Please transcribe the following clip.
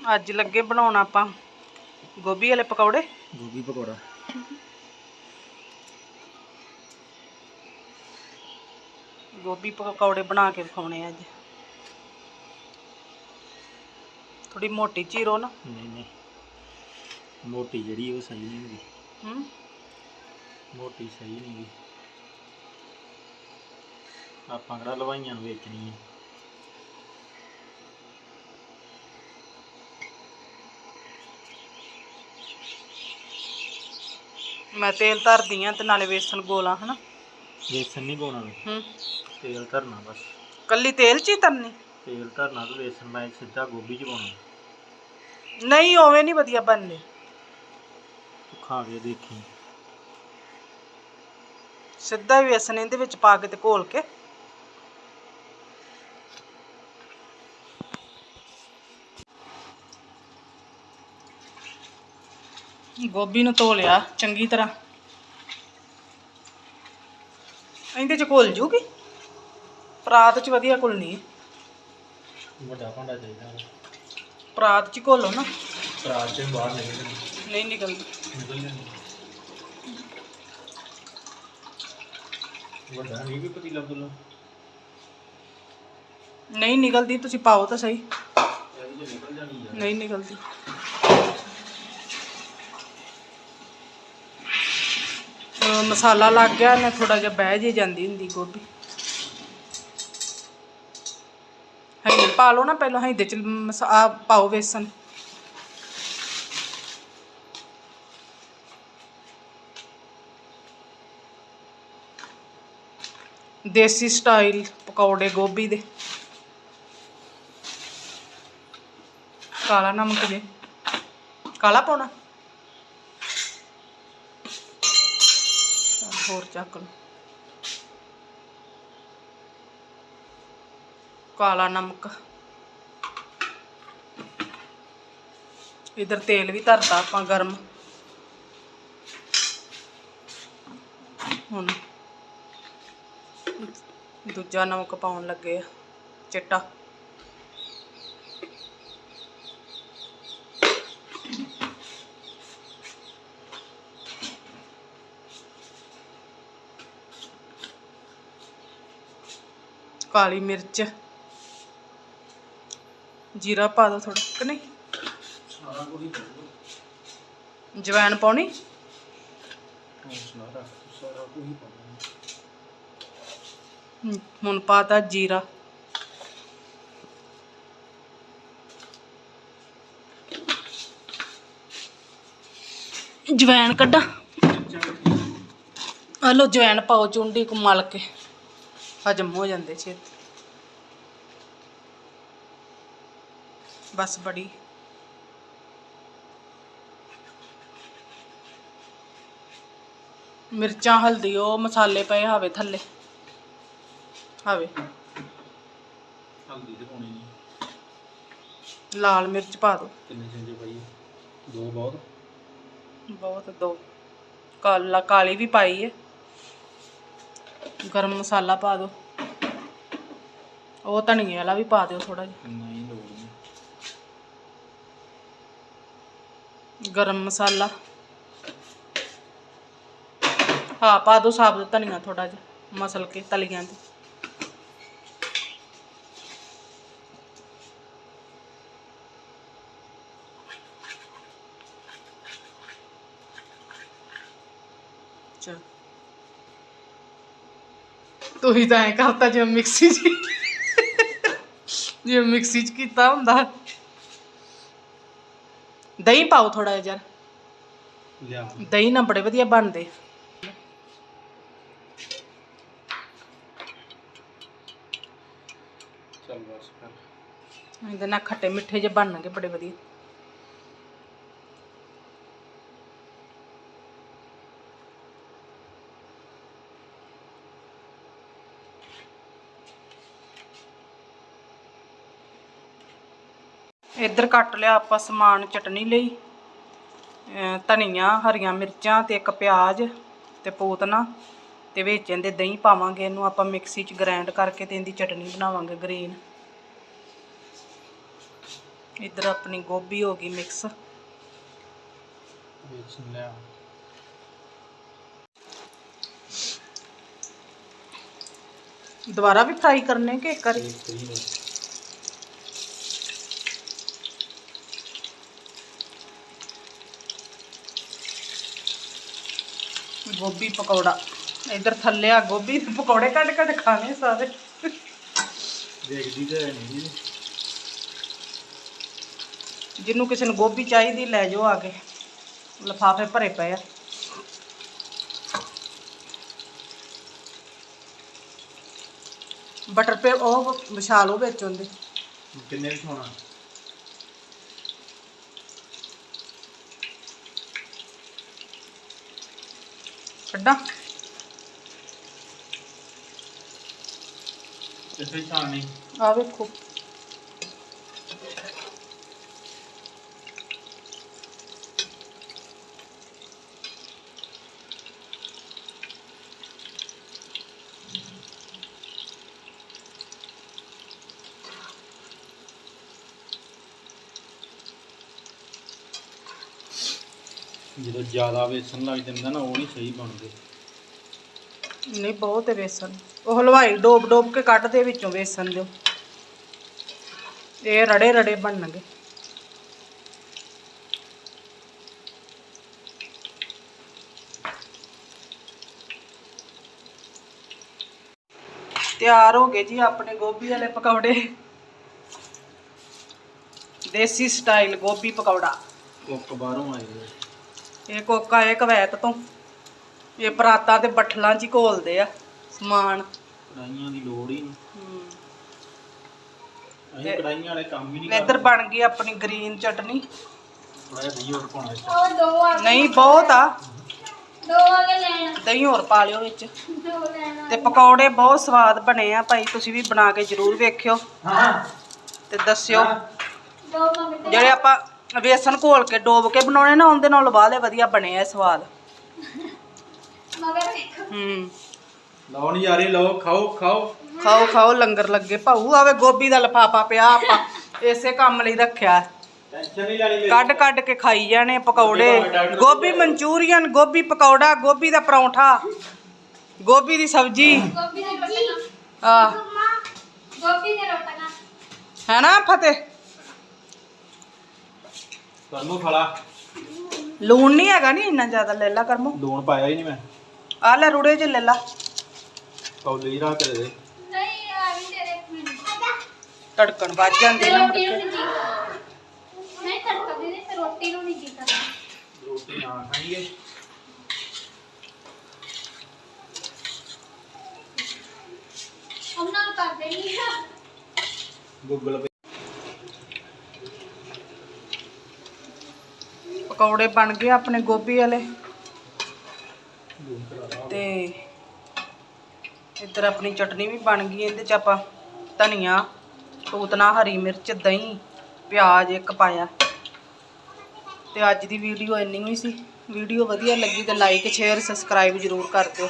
ਅੱਜ ਲੱਗੇ ਬਣਾਉਣ ਆਪਾਂ ਗੋਭੀ ਵਾਲੇ ਪਕੌੜੇ। ਗੋਭੀ ਪਕੌੜਾ। ਗੋਭੀ ਪਕੌੜੇ ਬਣਾ ਕੇ ਵਿਖਾਉਣੇ ਆ ਅੱਜ। ਥੋੜੀ ਮੋਟੀ ਚੀਰੋ ਨਾ। ਨਹੀਂ ਨਹੀਂ। ਮੋਟੀ ਜਿਹੜੀ ਉਹ ਸਹੀ ਨਹੀਂ ਹੁੰਦੀ। ਹੂੰ। ਮੋਟੀ ਸਹੀ ਨਹੀਂ ਗੀ ਆਪਾਂ ਕਿਹੜਾ ਲਵਾਈਆਂ ਨੂੰ ਵੇਚਣੀ ਹੈ ਮੈਂ ਤੇਲ ਧਰਦੀ ਆ ਤੇ ਨਾਲੇ ਵੇਸਣ ਗੋਲਾ ਹਨਾ? ਵੇਸਣ ਨਹੀਂ ਪਾਉਣਾ ਹੂੰ। ਤੇਲ ਧਰਨਾ ਬਸ। ਕੱਲੀ ਤੇਲ ਚ ਹੀ ਤਰਨੀ ਤੇਲ ਧਰਨਾ ਤੇ ਵੇਸਣ ਮੈਂ ਸਿੱਧਾ ਗੋਭੀ ਚ ਪਾਉਣਾ। ਨਹੀਂ ਓਵੇਂ ਨਹੀਂ ਵਧੀਆ ਬਣਨੇ ਤੂੰ ਖਾ ਕੇ ਦੇਖੀ। ਸਿੱਧਾ ਹੀ ਵੇਸਣ ਇਹਦੇ ਵਿੱਚ ਪਾ ਕੇ ਤੇ ਘੋਲ ਕੇ। ਗੋਭੀ ਨੂੰ ਧੋ ਲਿਆ ਚੰਗੀ ਤਰ੍ਹਾਂ। ਇਹਦੇ ਚ ਘੁਲ ਜੂਗੀ? ਪਰਾਤ ਚ ਵਧੀਆ ਘੁਲਣੀ ਵੱਡਾ ਭਾਂਡਾ ਚਾਹੀਦਾ ਪਰਾਤ ਚ ਘੋਲੋ ਨਾ। ਰਾਤ ਦੇ ਬਾਹਰ ਨਿਕਲ ਨਹੀਂ ਨਿਕਲਦੀ। ਵੱਡਾ ਨਹੀਂ ਵੀ ਪਤੀਲਾ ਪੁੱਲਾ ਨਹੀਂ ਨਿਕਲਦੀ ਤੁਸੀਂ ਪਾਓ ਤਾਂ ਸਹੀ। ਨਹੀਂ ਨਿਕਲਦੀ। ਮਸਾਲਾ ਲੱਗ ਗਿਆ ਨਾ ਥੋੜਾ ਜਿਹਾ ਬਹਿ ਜੇ ਜਾਂਦੀ ਹੁੰਦੀ ਗੋਭੀ। ਹੈ ਪਾ ਲਓ ਨਾ ਪਹਿਲਾਂ ਹਾਂ ਇਹਦੇ ਚ ਮਸਾ, ਆਹ ਪਾਓ ਵੇਸਣ। ਦੇਸੀ ਸਟਾਈਲ ਪਕੌੜੇ ਗੋਭੀ ਦੇ। ਕਾਲਾ ਨਮਕ ਜੇ। ਕਾਲਾ ਪਾਉਣਾ? ਹੋਰ ਚੱਕ ਲਓ ਕਾਲਾ ਨਮਕ ਇਧਰ ਤੇਲ ਵੀ ਧਰਤਾ ਆਪਾਂ ਗਰਮ ਹੁਣ ਦੂਜਾ ਨਮਕ ਪਾਉਣ ਲੱਗੇ ਆ ਚਿੱਟਾ ਕਾਲੀ ਮਿਰਚ। ਜੀਰਾ ਪਾ ਦੋ ਥੋੜਾ ਕਿ ਨਹੀਂ? ਸਾਰਾ ਕੁਝ ਹੀ ਜਵੈਣ ਪਾਉਣੀ? ਹੁਣ ਪਾਤਾ ਜੀਰਾ। ਜਵੈਣ ਕੱਢਾਂ। ਆ ਲੋ ਜਵੈਣ ਪਾਓ ਚੁੰਡੀ ਕੁ ਮਲ ਕੇ। ਹਜਮ ਹੋ ਜਾਂਦੇ ਛੇਤੀ। ਬਸ ਬੜੀ। ਮਿਰਚਾਂ ਹਲਦੀ ਉਹ ਮਸਾਲੇ ਪਏ ਹਾਵੇ ਥੱਲੇ। ਹਾਵੇ। ਹਲਦੀ ਤੇ ਪਾਉਣੀ ਨਹੀਂ। ਲਾਲ ਮਿਰਚ ਪਾ ਦਿਓ ਕਿੰਨੇ ਚੰਗੇ ਪਾਈਏ ਦੋ ਬਹੁਤ? ਬਹੁਤ ਦੋ। ਕਾਲਾ ਕਾਲੀ ਵੀ ਪਾਈ ਹੈ। ਗਰਮ ਮਸਾਲਾ ਪਾ ਦਿਓ। ਉਹ ਧਨੀਏ ਵਾਲਾ ਵੀ ਪਾ ਦਿਓ ਥੋੜਾ ਜਿਹਾ। ਨਹੀਂ ਲੋੜ ਨਹੀਂ। ਗਰਮ ਮਸਾਲਾ। ਹਾਂ ਪਾ ਦਿਓ ਸਾਬਤ ਧਨੀਆ ਥੋੜਾ ਜਿਹਾ ਮਸਲ ਕੇ ਤਲੀਆਂ ਤੇ। ਚਲ। ਤੁਸੀਂ ਤਾਂ ਐ ਕਰਤਾ ਜਿਵੇਂ ਮਿਕਸੀ 'ਚ ਜਿਵੇਂ ਮਿਕਸੀ 'ਚ ਕੀਤਾ ਹੁੰਦਾ। ਦਹੀਂ ਪਾਓ ਥੋੜਾ ਜਿਹਾ ਯਾਰ। ਦਹੀਂ ਨਾਲ ਬੜੇ ਵਧੀਆ ਬਣਦੇ। ਚੱਲ ਬਸ ਕਰ ਇਹਦੇ ਨਾਲ ਖੱਟੇ ਮਿੱਠੇ ਜਿਹੇ ਬਣਨਗੇ ਬੜੇ ਵਧੀਆ। ਇੱਧਰ ਕੱਟ ਲਿਆ ਆਪਾਂ ਸਮਾਨ ਚਟਨੀ ਲਈ ਧਨੀਆ, ਹਰੀਆਂ ਮਿਰਚਾਂ ਤੇ ਇੱਕ ਪਿਆਜ਼ ਤੇ ਪੋਤਨਾ ਤੇ ਵਿੱਚ ਇਹਦੇ ਦਹੀਂ ਪਾਵਾਂਗੇ, ਇਹਨੂੰ ਆਪਾਂ ਮਿਕਸੀ 'ਚ ਗ੍ਰਾਈਂਡ ਕਰਕੇ ਤੇ ਇਹਦੀ ਚਟਨੀ ਬਣਾਵਾਂਗੇ ਗ੍ਰੀਨ ਇੱਧਰ ਆਪਣੀ ਗੋਭੀ ਹੋ ਗਈ ਮਿਕਸ ਵੇਚਣ ਲਿਆ ਦੁਬਾਰਾ ਵੀ ਫਰਾਈ ਕਰਨੇ ਕਿ ਇੱਕ ਵਾਰੀ ਇੱਕ ਕਰੀ ਬਸ ਗੋਭੀ ਪਕੌੜਾ। ਇੱਧਰ ਥੱਲੇ ਆ ਗੋਭੀ ਦੇ ਪਕੌੜੇ ਕੱਢ ਕੱਢ ਖਾਣੇ ਸਾਰੇ। ਦੇਖਦੀ ਤਾਂ ਨਹੀਂ। ਜਿਹਨੂੰ ਕਿਸੇ ਨੂੰ ਗੋਭੀ ਚਾਹੀਦੀ ਲੈ ਜਾਓ ਆ ਕੇ। ਲਫਾਫੇ ਭਰੇ ਪਏ ਆ। ਬਟਰ ਪੇ ਉਹ ਵਿਛਾ ਲਓ ਵਿੱਚ ਉਹਦੇ। ਕਿੰਨੇ ਵਿੱਚ ਹੋਣਾ ਕੱਢਾਂ ਇੱਥੇ ਛਾਣੀ ਆ ਵੇਖੋ। ਜਦੋਂ ਜ਼ਿਆਦਾ ਵੇਸਣ ਲੱਗ ਜਾਂਦਾ ਨਾ ਉਹ ਨਹੀਂ ਸਹੀ ਬਣਦੇ। ਨਹੀਂ ਬਹੁਤ ਹੈ ਵੇਸਣ। ਉਹ ਹਲਵਾਈ ਡੋਬ ਡੋਬ ਕੇ ਕੱਢਦੇ ਵਿੱਚੋਂ ਵੇਸਣ ਦਿਓ। ਇਹ ਰੜੇ ਰੜੇ ਬਣਨਗੇ। ਤਿਆਰ ਹੋ ਗਏ ਜੀ ਆਪਣੇ ਗੋਭੀ ਵਾਲੇ ਪਕੌੜੇ। ਦੇਸੀ ਸਟਾਈਲ ਗੋਭੀ ਪਕੌੜਾ। ਕੁੱਕ ਬਾਹਰੋਂ ਆਏ ਹੋਏ। ਇਹ ਕੋਕਾ ਇਹ ਕਵੈਤ ਤੋਂ। ਇਹ ਪਰਾਤਾ ਤੇ ਬੱਠਲਾਂ 'ਚ ਹੀ ਘੋਲਦੇ ਆ ਸਮਾਨ। ਕੜਾਈਆਂ ਦੀ ਲੋੜ ਹੀ ਨਹੀਂ। ਅਸੀਂ ਕੜਾਈਆਂ ਵਾਲੇ ਕੰਮ ਹੀ ਨਹੀਂ ਇੱਧਰ ਬਣ ਗਈ ਆਪਣੀ ਗ੍ਰੀਨ ਚਟਨੀ। ਨਹੀਂ ਬਹੁਤ ਆ। ਦੋ ਆ ਕੇ ਲੈਣਾ। ਦਹੀਂ ਹੋਰ ਪਾ ਲਿਓ ਵਿੱਚ। ਦੋ ਲੈਣਾ ਤੇ ਪਕੌੜੇ ਬਹੁਤ ਸਵਾਦ ਬਣੇ ਆ ਭਾਈ ਤੁਸੀਂ ਵੀ ਬਣਾ ਕੇ ਜਰੂਰ ਵੇਖਿਓ। ਹਾਂ। ਤੇ ਦੱਸਿਓ। ਜਿਹੜੇ ਆਪਾਂ ਵੇਸਣ ਘੋਲ ਕੇ ਡੋਬ ਕੇ ਬਣਾਉਣੇ ਨਾ ਉਹਦੇ ਨਾਲ ਇਹ ਵਧੀਆ ਬਣੇ ਆ ਸਵਾਦ। ਮਗਰ ਵੇਖੋ। ਹੂੰ। ਲਓ ਨਜ਼ਾਰੇ ਲਓ ਖਾਓ ਖਾਓ। ਖਾਓ ਖਾਓ ਲੰਗਰ ਲੱਗੇ ਭਾਊ। ਆਵੇ ਗੋਭੀ ਦਾ ਲਫਾਫਾ ਪਿਆ ਆਪਾਂ ਇਸੇ ਕੰਮ ਲਈ ਰੱਖਿਆ। ਹੈ। ਟੈਨਸ਼ਨ ਨਹੀਂ ਲੈਣੀ ਮੇਰੀ। ਕੱਢ ਕੱਢ ਕੇ ਖਾਈ ਜਾਣੇ ਪਕੌੜੇ। ਗੋਭੀ ਮਨਚੂਰੀਅਨ ਗੋਭੀ ਪਕੌੜਾ ਗੋਭੀ ਦਾ ਪਰੌਂਠਾ ਗੋਭੀ ਦੀ ਸਬਜ਼ੀ। ਗੋਭੀ ਦੇ ਰੋਟੀਆਂ ਆ ਗੋਭੀ ਦੇ ਰੋਟੀਆਂ ਹੈ ਨਾ ਫਤਿਹ? ਕਰਮੋ ਖਾਲਾ। ਲੂਣ ਨਹੀਂ ਹੈਗਾ ਨਹੀਂ ਇੰਨਾ ਜ਼ਿਆਦਾ ਲੈ ਲਾ ਕਰਮੋ। ਲੂਣ ਪਾਇਆ ਹੀ ਨਹੀਂ ਮੈਂ। ਆ ਲੈ ਰੁੜੇ ਚ ਲੈ ਲਾ। ਕੌਲੀ ਰਾਹ ਕੇ ਦੇ। ਦੇ ਨਹੀਂ ਆ ਵੀ ਤੇਰੇ ਤੜਕਣ ਵੱਜ ਜਾਂਦੇ ਤੇ ਨਾ ਰੋਟੀ ਨੂੰ ਨਹੀਂ ਜੀ ਨਹੀਂ ਤੜਕਾ ਦੇ ਦੇ ਤੇ ਰੋਟੀ ਨੂੰ ਨਹੀਂ ਜੀ ਕਰਨਾ। ਰੋਟੀ ਨਾ ਖਾਈਏ। ਉਹਨਾਂ ਨੂੰ ਕਰ ਦੇਣੀ ਆ ਗੂਗਲ ਪਕੌੜੇ ਬਣ ਗਏ ਆਪਣੇ ਗੋਭੀ ਵਾਲੇ। ਤੇ ਇੱਧਰ ਆਪਣੀ ਚਟਨੀ ਵੀ ਬਣ ਗਈ, ਇਹਦੇ ਚ ਆਪਾਂ ਧਨੀਆ ਪੂਤਨਾ ਹਰੀ ਮਿਰਚ, ਦਹੀਂ, ਪਿਆਜ਼ ਇੱਕ ਪਾਇਆ। ਤੇ ਅੱਜ ਦੀ ਵੀਡੀਓ ਇੰਨੀ ਹੀ ਸੀ। ਵੀਡੀਓ ਵਧੀਆ ਲੱਗੀ ਤਾਂ ਲਾਈਕ ਸ਼ੇਅਰ ਸਬਸਕ੍ਰਾਈਬ ਜ਼ਰੂਰ ਕਰ ਦਿਓ।